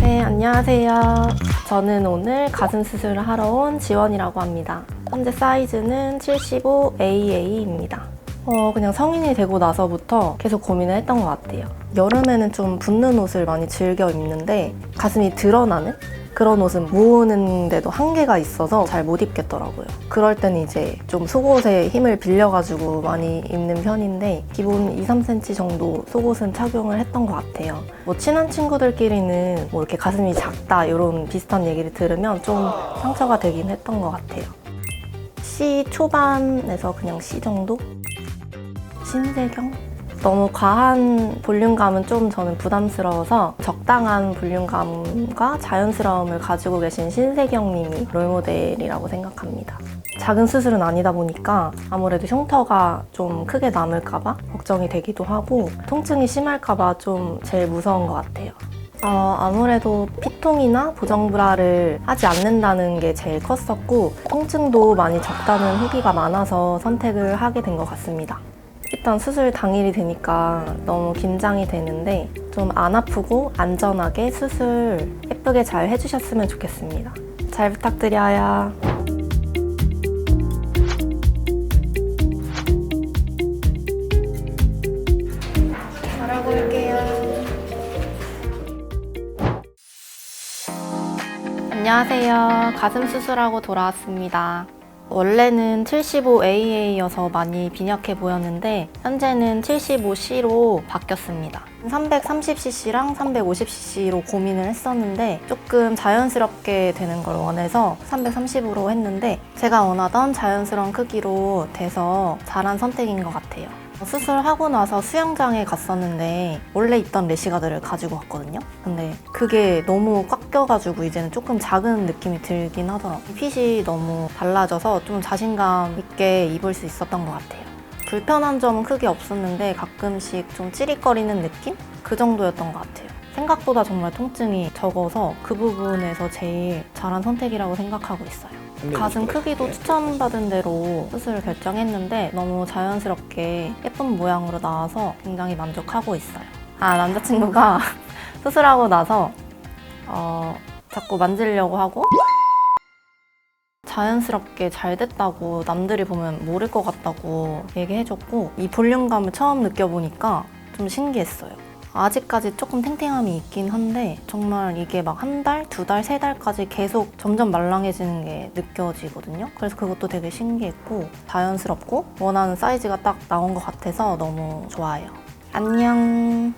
네, 안녕하세요. 저는 오늘 가슴 수술을 하러 온 지원이라고 합니다. 현재 사이즈는 75AA입니다. 어, 그냥 성인이 되고 나서부터 계속 고민을 했던 것 같아요. 여름에는 좀 붙는 옷을 많이 즐겨 입는데 가슴이 드러나는 그런 옷은 모으는데도 한계가 있어서 잘 못 입겠더라고요. 그럴 때는 이제 좀 속옷에 힘을 빌려가지고 많이 입는 편인데 기본 2, 3cm 정도 속옷은 착용을 했던 것 같아요. 뭐 친한 친구들끼리는 뭐 이렇게 가슴이 작다 이런 비슷한 얘기를 들으면 좀 상처가 되긴 했던 것 같아요. C 초반에서 그냥 C 정도? 신세경? 너무 과한 볼륨감은 좀 저는 부담스러워서 적당한 볼륨감과 자연스러움을 가지고 계신 신세경 님이 롤모델이라고 생각합니다. 작은 수술은 아니다 보니까 아무래도 흉터가 좀 크게 남을까봐 걱정이 되기도 하고 통증이 심할까봐 좀 제일 무서운 것 같아요. 어, 아무래도 피통이나 보정브라를 하지 않는다는 게 제일 컸었고 통증도 많이 적다는 후기가 많아서 선택을 하게 된 것 같습니다. 일단 수술 당일이 되니까 너무 긴장이 되는데 좀 안 아프고 안전하게 수술 예쁘게 잘 해주셨으면 좋겠습니다. 잘 부탁드려요. 안녕하세요. 가슴 수술하고 돌아왔습니다. 원래는 75AA여서 많이 빈약해 보였는데 현재는 75C로 바뀌었습니다. 330cc랑 350cc로 고민을 했었는데 조금 자연스럽게 되는 걸 원해서 330으로 했는데 제가 원하던 자연스러운 크기로 돼서 잘한 선택인 것 같아요. 수술하고 나서 수영장에 갔었는데 원래 있던 레시가드를 가지고 왔거든요. 근데 그게 너무 꽉 껴가지고 이제는 조금 작은 느낌이 들긴 하더라고요. 핏이 너무 달라져서 좀 자신감 있게 입을 수 있었던 것 같아요. 불편한 점은 크게 없었는데 가끔씩 좀 찌릿거리는 느낌? 그 정도였던 것 같아요. 생각보다 정말 통증이 적어서 그 부분에서 제일 잘한 선택이라고 생각하고 있어요. 가슴 크기도 추천받은 대로 수술을 결정했는데 너무 자연스럽게 예쁜 모양으로 나와서 굉장히 만족하고 있어요. 아, 남자친구가 수술하고 나서 어, 자꾸 만지려고 하고 자연스럽게 잘 됐다고 남들이 보면 모를 것 같다고 얘기해줬고 이 볼륨감을 처음 느껴보니까 좀 신기했어요. 아직까지 조금 탱탱함이 있긴 한데 정말 이게 막 한 달, 두 달, 세 달까지 계속 점점 말랑해지는 게 느껴지거든요. 그래서 그것도 되게 신기했고 자연스럽고 원하는 사이즈가 딱 나온 것 같아서 너무 좋아요. 안녕.